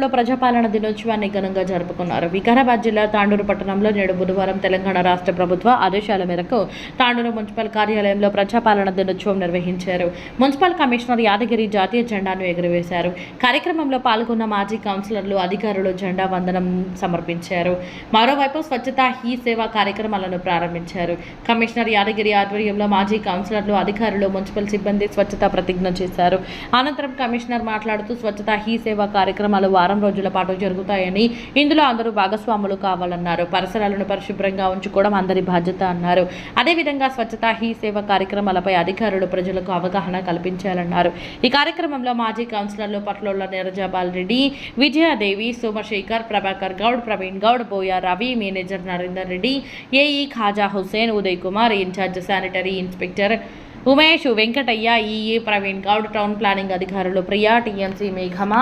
అధికారుల్లో ప్రజాపాలన దినోత్సవాన్ని ఘనంగా జరుపుకున్నారు. వికారాబాద్ జిల్లా తాండూరు పట్టణంలో నేడు బుధవారం తెలంగాణ రాష్ట్ర ప్రభుత్వ ఆదేశాల మేరకు తాండూరు మున్సిపల్ కార్యాలయంలో ప్రజాపాలన దినోత్సవం నిర్వహించారు. మున్సిపల్ కమిషనర్ యాదగిరి జాతీయ జెండాను ఎగురవేశారు. కార్యక్రమంలో పాల్గొన్న మాజీ కౌన్సిలర్లు అధికారులు జెండా వందనం సమర్పించారు. మరోవైపు స్వచ్ఛత హీ సేవా కార్యక్రమాలను ప్రారంభించారు. కమిషనర్ యాదగిరి ఆధ్వర్యంలో మాజీ కౌన్సిలర్లు అధికారులు మున్సిపల్ సిబ్బంది స్వచ్ఛత ప్రతిజ్ఞ చేశారు. అనంతరం కమిషనర్ మాట్లాడుతూ స్వచ్ఛత హీ సేవా కార్యక్రమాలు వారం రోజుల పాటు జరుగుతాయని ఇందులో అందరూ భాగస్వాములు కావాలన్నారు. పరిసరాలను పరిశుభ్రంగా ఉంచుకోవడం అందరి బాధ్యత అన్నారు. అదేవిధంగా స్వచ్ఛత హీ సేవ కార్యక్రమాలపై అధికారులు ప్రజలకు అవగాహన కల్పించాలన్నారు. ఈ కార్యక్రమంలో మాజీ కౌన్సిలర్లు Patlolla Neerajabal Reddy Vijayadevi Somashekar Prabhakar Goud Praveen Goud Boya Ravi manager Narender Reddy AE Khaja Hussain Uday Kumar incharge sanitary inspector Umesh Venkataiah EE Praveen Goud town planning అధికారులు ప్రియా టీఎంసీ మేఘమ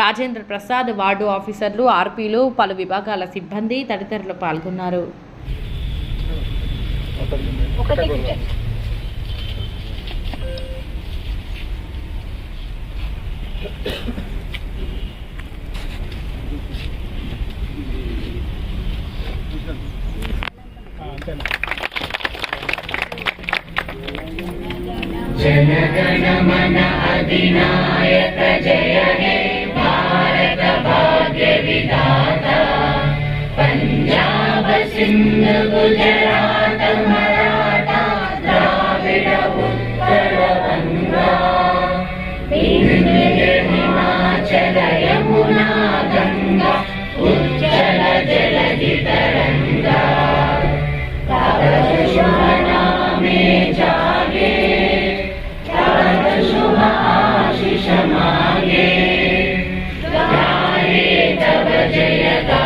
రాజేంద్ర ప్రసాద్ వార్డు ఆఫీసర్లు ఆర్పీలు పలు విభాగాల సిబ్బంది తదితరులు పాల్గొన్నారు. जनगणमन अधिनायक जय हे भारत भाग्यविधाता जनकनमन अधिनाय प्रजय मे भारतभागिता पञ्जाबिंहमुद्रा हिमाचल यमुना गङ्गा उज्जल जलितम् Jayadaya.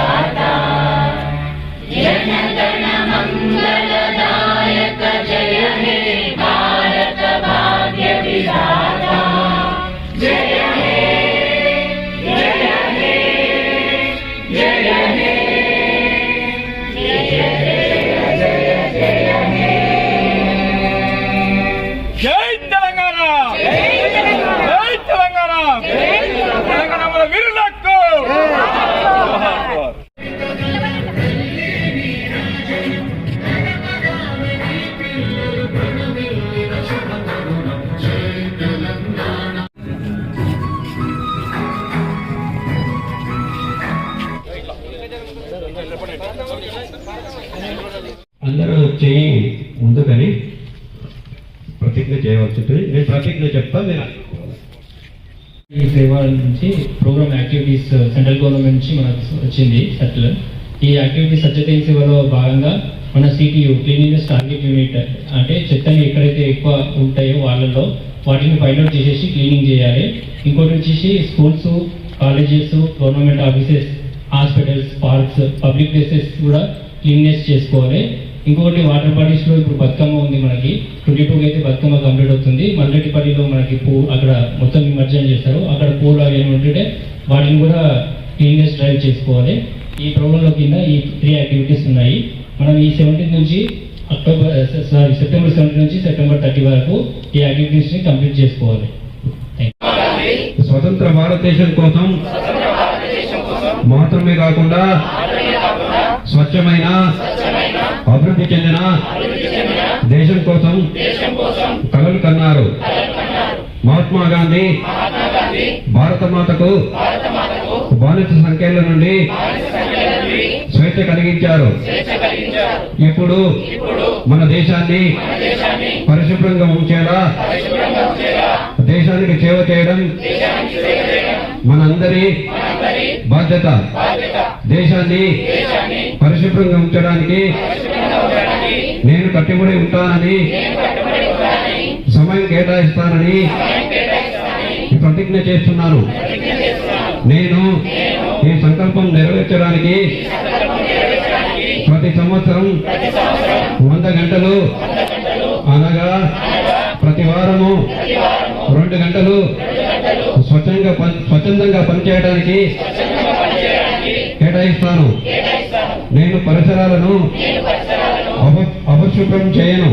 చేయి ముందుకని ప్రతిజ్ఞ చేయవచ్చు నేను ప్రతిజ్ఞ చెప్తా మీరు ఈ సేవ నుంచి ప్రోగ్రామ్ యాక్టివిటీస్ సెంట్రల్ గవర్నమెంట్ నుంచి మనకు వచ్చింది సర్కులర్ ఈ యాక్టివిటీస్ స్వచ్ఛత సేవలో భాగంగా మన సిటియు క్లీనినెస్ టార్గెట్ యూనిట్ అంటే చెత్తని ఎక్కడైతే ఎక్కువ ఉంటాయో వాళ్ళలో వాటిని ఫైండ్అవుట్ చేసేసి క్లీనింగ్ చేయాలి. ఇంకోటి వచ్చేసి schools colleges government offices hospitals parks public places కూడా క్లీన్నెస్ చేసుకోవాలి. ఇంకొకటి వాటర్ బాడీస్లో ఇప్పుడు బతుకమ్మ ఉంది మనకి. ట్వంటీ టూ అయితే బతుకమ్మ కంప్లీట్ అవుతుంది. మల్లెటిపల్లిలో మనకి పూ అక్కడ మొత్తం నిమజ్జనం చేస్తారు. అక్కడ పూలు అవి ఏమి ఉంటుంటే వాటిని కూడా క్లీన్నెస్ డ్రైవ్ చేసుకోవాలి. ఈ ప్రోగ్రామ్లో కింద ఈ త్రీ యాక్టివిటీస్ ఉన్నాయి. మనం ఈ సెవెంటీన్ నుంచి అక్టోబర్ సారీ సెప్టెంబర్ సెవెంటీన్ నుంచి సెప్టెంబర్ థర్టీ వరకు ఈ యాక్టివిటీస్ని కంప్లీట్ చేసుకోవాలి. స్వతంత్ర భారతదేశం కోసం మాత్రమే కాకుండా స్వచ్ఛమైన అభివృద్ధి చెందిన దేశం కోసం కలలు కన్నారు. మహాత్మా గాంధీ భారత మాతకు బానిస సంఖ్యల నుండి స్వేచ్ఛ కలిగించారు. ఇప్పుడు మన దేశాన్ని పరిశుభ్రంగా ఉంచేలా దేశానికి సేవ చేయడం మనందరి బాధ్యత. దేశాన్ని పరిశుభ్రంగా ఉంచడానికి నేను కట్టుబడి ఉంటానని. సమయం కేటాయిస్తానని. ప్రతిజ్ఞ చేస్తున్నాను. నేను ఈ సంకల్పం నెరవేర్చడానికి ప్రతి సంవత్సరం వంద గంటలు అనగా ప్రతి వారము రెండు గంటలు స్వచ్ఛంగా స్వచ్ఛందంగా పనిచేయడానికి కేటాయిస్తాను. నేను పరిసరాలను అపశుభ్రం చేయను.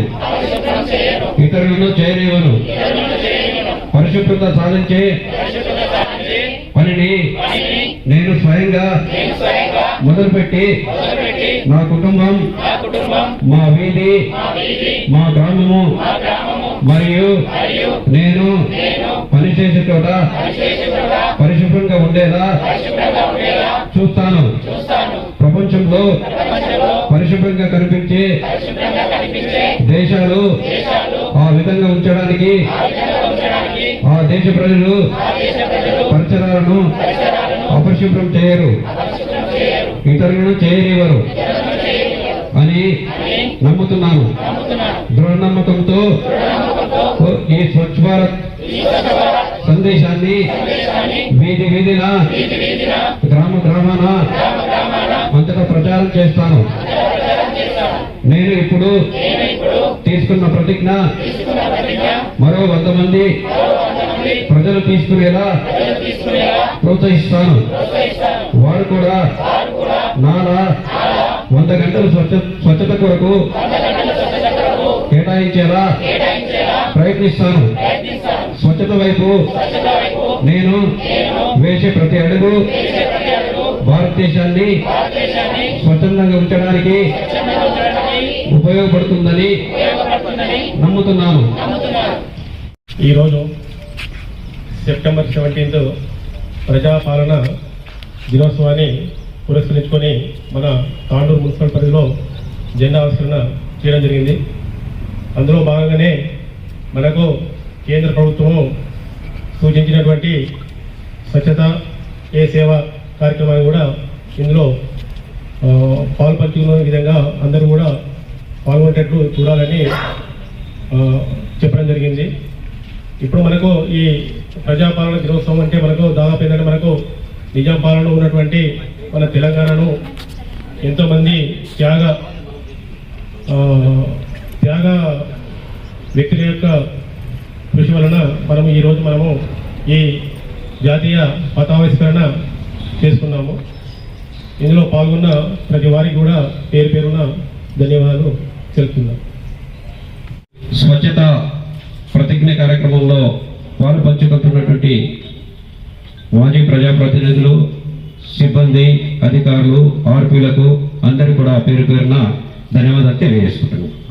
ఇతరులను చేయనివ్వను. పరిశుభ్ర పరిశుభ్రత సాధించే పనిని నేను స్వయంగా మొదలుపెట్టి నా కుటుంబం మా వీధి మా గ్రామము మరియు నేను పనిచేసే చోట పరిశుభ్రంగా ఉండేలా చూస్తాను. ప్రపంచంలో పరిశుభ్రంగా కనిపించే దేశాలు ఆ విధంగా ఉంచడానికి ఆ దేశ ప్రజలు పరిసరాలను అపరిశుభ్రం చేయరు. ఇతరులను చేయనివ్వరు అని నమ్ముతున్నాను. దృఢ నమ్మకంతో ఈ స్వచ్ఛ భారత్ సందేశాన్ని వీధి వీధిన గ్రామ గ్రామాన అంతటా ప్రచారం చేస్తాను. నేను ఇప్పుడు తీసుకున్న ప్రతిజ్ఞ మరో వంద మంది ప్రజలు తీసుకునేలా ప్రోత్సహిస్తాను. వారు కూడా నాలా వంద గంటలు స్వచ్ఛ స్వచ్ఛత కొరకు కేటాయించేలా ప్రయత్నిస్తాను. స్వచ్ఛత వైపు నేను వేసే ప్రతి అడుగు భారతదేశాన్ని స్వచ్ఛందంగా ఉంచడానికి ఉపయోగపడుతుందని నమ్ముతున్నాను. ఈరోజు సెప్టెంబర్ సెవెంటీన్త్ ప్రజాపాలన దినోత్సవాన్ని పురస్కరించుకొని మన తాండూరు మున్సిపల్ పరిధిలో జెండా ఆవిష్కరణ చేయడం జరిగింది. అందులో భాగంగానే మనకు కేంద్ర ప్రభుత్వము సూచించినటువంటి స్వచ్ఛత ఏ సేవ కార్యక్రమాన్ని కూడా ఇందులో పాల్పంచుకునే విధంగా అందరూ కూడా పాల్గొనేటట్లు చూడాలని చెప్పడం జరిగింది. ఇప్పుడు మనకు ఈ ప్రజాపాలన దినోత్సవం అంటే మనకు దాదాపు ఏంటంటే మనకు నిజాం పాలనలో ఉన్నటువంటి మన తెలంగాణను ఎంతోమంది త్యాగ త్యాగ వ్యక్తుల యొక్క కృషి వలన మనము ఈరోజు మనము ఈ జాతీయ పతావిష్కరణ చేసుకున్నాము. ఇందులో పాల్గొన్న ప్రతి వారికి కూడా పేరు పేరున ధన్యవాదాలు. తెలుపుతున్నాం స్వచ్ఛత ప్రతిజ్ఞ కార్యక్రమంలో పాలు పంచుకుంటున్నటువంటి మాజీ ప్రజాప్రతినిధులు సిబ్బంది అధికారులు ఆర్పీలకు అందరికీ కూడా పేరు పేరున ధన్యవాదాలు తెలియజేసుకుంటున్నాను